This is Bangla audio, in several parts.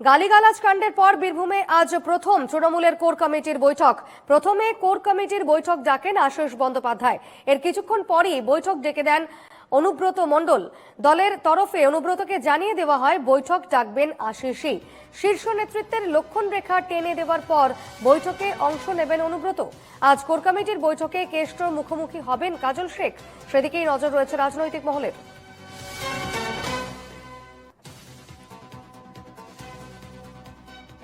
গালিগালাজ কাণ্ডের পর বীরভূমে আজ প্রথম তৃণমূলের কোর কমিটির বৈঠক। প্রথমে কোর কমিটির বৈঠক ডাকেন আশিস বন্দ্যোপাধ্যায়। এর কিছুক্ষণ পরই বৈঠক ডেকে দেন অনুব্রত মণ্ডল। দলের তরফে অনুব্রতকে জানিয়ে দেওয়া হয়, বৈঠক ডাকবেন আশিসই শীর্ষ নেতৃত্বের লক্ষণ রেখা টেনে দেওয়ার পর বৈঠকে অংশ নেবেন অনুব্রত। আজ কোর কমিটির বৈঠকে কেষ্টর মুখোমুখি হবেন কাজল শেখ। সেদিকেই নজর রয়েছে রাজনৈতিক মহলের।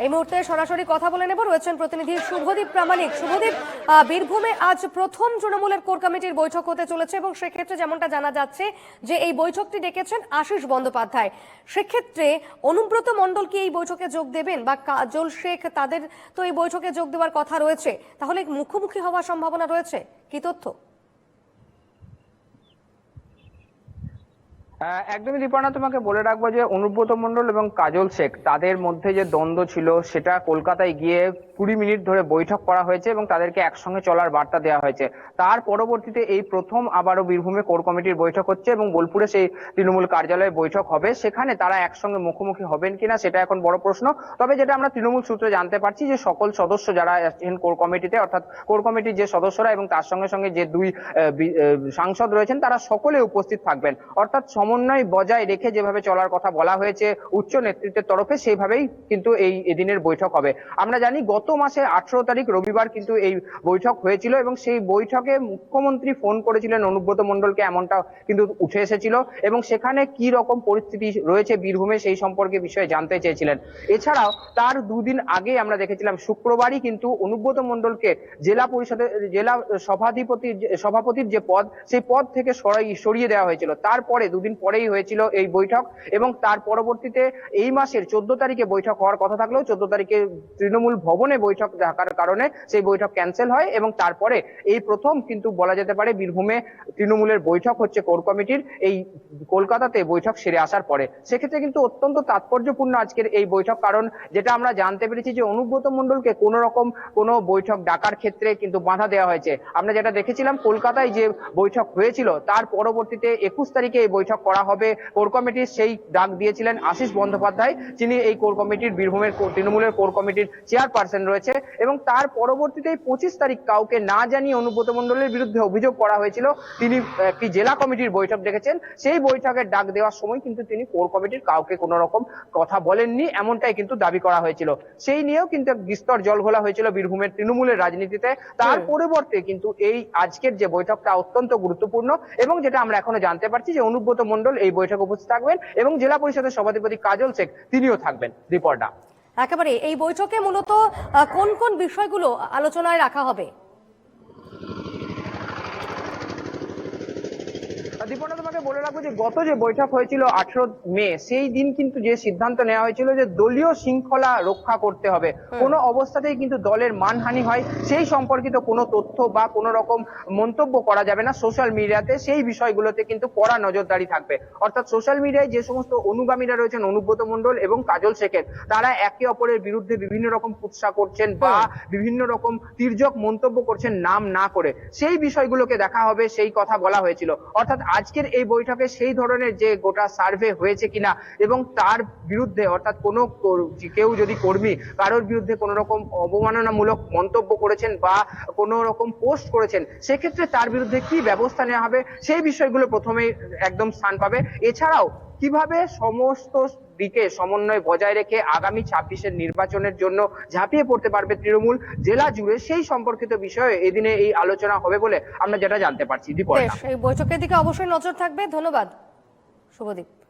এই মুহূর্তে সরাসরি কথা বলে নেব। রয়েছেন প্রতিনিধি শুভদীপ প্রামাণিক। শুভদীপ বীরভূমে আজ প্রথম তৃণমূলের কোর কমিটির বৈঠক হতে চলেছে এবং সেক্ষেত্রে যেমনটা জানা যাচ্ছে যে এই বৈঠকটি ডেকেছেন আশিস বন্দ্যোপাধ্যায়। সেক্ষেত্রে অনুব্রত মণ্ডল কি এই বৈঠকে যোগ দেবেন বা কাজল শেখ, তাদের তো এই বৈঠকে যোগ দেওয়ার কথা রয়েছে। তাহলে মুখোমুখি হওয়ার সম্ভাবনা রয়েছে। কি তথ্য? একদমই দীপর্ণা তোমাকে বলে রাখব যে অনুব্রত মণ্ডল এবং কাজল শেখ, তাদের মধ্যে যে দ্বন্দ্ব ছিল সেটা কলকাতায় গিয়ে কুড়ি মিনিট ধরে বৈঠক করা হয়েছে এবং তাদেরকে একসঙ্গে চলার বার্তা দেওয়া হয়েছে। তার পরবর্তীতে এই প্রথম আবারও বীরভূমে কোর কমিটির বৈঠক হচ্ছে এবং বোলপুরে সেই তৃণমূল কার্যালয়ে বৈঠক হবে। সেখানে তারা একসঙ্গে মুখোমুখি হবেন কিনা সেটা এখন বড় প্রশ্ন। তবে যেটা আমরা তৃণমূল সূত্রে জানতে পারছি যে সকল সদস্য যারা আছেন কোর কমিটিতে, অর্থাৎ কোর কমিটির যে সদস্যরা এবং তার সঙ্গে সঙ্গে যে দুই সাংসদ রয়েছেন, তারা সকলে উপস্থিত থাকবেন। অর্থাৎ সমন্বয় বজায় রেখে যেভাবে চলার কথা বলা হয়েছে, উচ্চ নেতৃত্বের তরফে সেইভাবেই কিন্তু এই এদিনের বৈঠক হবে। আমরা জানি গত মাসের আঠারো তারিখ রবিবার কিন্তু এই বৈঠক হয়েছিল এবং সেই বৈঠকে মুখ্যমন্ত্রী ফোন করেছিলেন অনুব্রত মণ্ডলকে, এমনটা কিন্তু উঠে এসেছিল এবং সেখানে কি রকম পরিস্থিতি রয়েছে বীরভূমে সেই সম্পর্কে বিষয়ে জানতে চেয়েছিলেন। এছাড়াও তার দুদিন আগে আমরা দেখেছিলাম শুক্রবারই কিন্তু অনুব্রত মণ্ডলকে জেলা পরিষদের, জেলা সভাধিপতির যে- সভাপতির যে পদ, সেই পদ থেকে সরাই- সরিয়ে দেওয়া হয়েছিল। তারপরে দুদিন পরেই হয়েছিল এই বৈঠক এবং তার পরবর্তীতে এই মাসের চোদ্দ তারিখে বৈঠক হওয়ার কথা থাকলেও চোদ্দ তারিখে তৃণমূল ভবনে বৈঠক থাকার কারণে সেই বৈঠক ক্যান্সেল হয় এবং তারপরে এই প্রথম কিন্তু বলা যেতে পারে বীরভূমে তৃণমূলের বৈঠক হচ্ছে কোর কমিটির, এই কলকাতাতে বৈঠক সেরে আসার পরে। সেক্ষেত্রে কিন্তু অত্যন্ত তাৎপর্যপূর্ণ আজকের এই বৈঠক কারণ যেটা আমরা জানতে পেরেছি যে অনুব্রত মণ্ডলকে কোনো রকম কোনো বৈঠক ডাকার ক্ষেত্রে কিন্তু বাধা দেওয়া হয়েছে। আমরা যেটা দেখেছিলাম কলকাতায় যে বৈঠক হয়েছিল, তার পরবর্তীতে একুশ তারিখে এই বৈঠক করা হবে। কোর কমিটির সেই ডাক দিয়েছিলেন আশিস বন্দ্যোপাধ্যায়। যিনি এই কোর কমিটির বীরভূমের তৃণমূলের কোর কমিটির চেয়ারপারসন রয়েছে এবং তার পরবর্তীতে পঁচিশ তারিখ কাউকে না জানিয়ে অনুব্রত মণ্ডলের বিরুদ্ধে অভিযোগ করা হয়েছিল। তিনি একটি জেলা কমিটির বৈঠক ডেকেছেন সেই বৈঠকের ডাক দেওয়ার সময় কিন্তু তিনি কোর কমিটির কাউকে কোনো রকম কথা বলেননি এমনটাই কিন্তু দাবি করা হয়েছিল। সেই নিয়েও কিন্তু বিস্তর জল ঘোলা হয়েছিল বীরভূমের তৃণমূলের রাজনীতিতে। তার পরিবর্তে কিন্তু এই আজকের যে বৈঠকটা অত্যন্ত গুরুত্বপূর্ণ এবং যেটা আমরা এখনও জানতে পারছি যে অনুব্রত মণ্ডল এই বৈঠকে উপস্থিত থাকবেন এবং জেলা পরিষদের সভাধিপতি কাজল শেখ তিনিও থাকবেন রিপোর্টার একেবারে, এই বৈঠকে মূলত কোন কোন বিষয়গুলো আলোচনায় রাখা হবে? দীপনা তোমাকে বলে রাখব যে গত যে বৈঠক হয়েছিল আঠারো মে সেই দিন কিন্তু যে সিদ্ধান্ত নেওয়া হয়েছিল যে দলীয় শৃঙ্খলা রক্ষা করতে হবে কোনো অবস্থাতেই কিন্তু দলের মানহানি হয় সেই সম্পর্কিত কোনো তথ্য বা কোনো রকম মন্তব্য করা যাবে না সোশ্যাল মিডিয়াতে সেই বিষয়গুলোতে কিন্তু কড়া নজরদারি থাকবে। অর্থাৎ সোশ্যাল মিডিয়ায় যে সমস্ত অনুগামীরা রয়েছেন অনুব্রত মণ্ডল এবং কাজল শেখের তারা একে অপরের বিরুদ্ধে বিভিন্ন রকম কুৎসা করছেন বা বিভিন্ন রকম তির্যক মন্তব্য করছেন নাম না করে সেই বিষয়গুলোকে দেখা হবে সেই কথা বলা হয়েছিল। অর্থাৎ আজকের এই বৈঠকে সেই ধরনের যে গোটা সার্ভে হয়েছে কিনা এবং তার বিরুদ্ধে, অর্থাৎ কোনো কেউ যদি কর্মী কারোর বিরুদ্ধে কোনো রকম অবমাননামূলক মন্তব্য করেছেন বা কোনো রকম পোস্ট করেছেন, সেক্ষেত্রে তার বিরুদ্ধে কি ব্যবস্থা নেওয়া হবে সেই বিষয়গুলো প্রথমেই একদম স্থান পাবে। এছাড়াও কীভাবে সমস্ত দিকে সমন্বয় বজায় রেখে আগামী ছাব্বিশের নির্বাচনের জন্য ঝাঁপিয়ে পড়তে পারবে তৃণমূল জেলা জুড়ে সেই সম্পর্কিত বিষয়ে এদিনে এই আলোচনা হবে বলে আমরা যেটা জানতে পারছি। দীপক এই বৈঠকের দিকে অবশ্যই নজর থাকবে। ধন্যবাদ। শুভদীপ।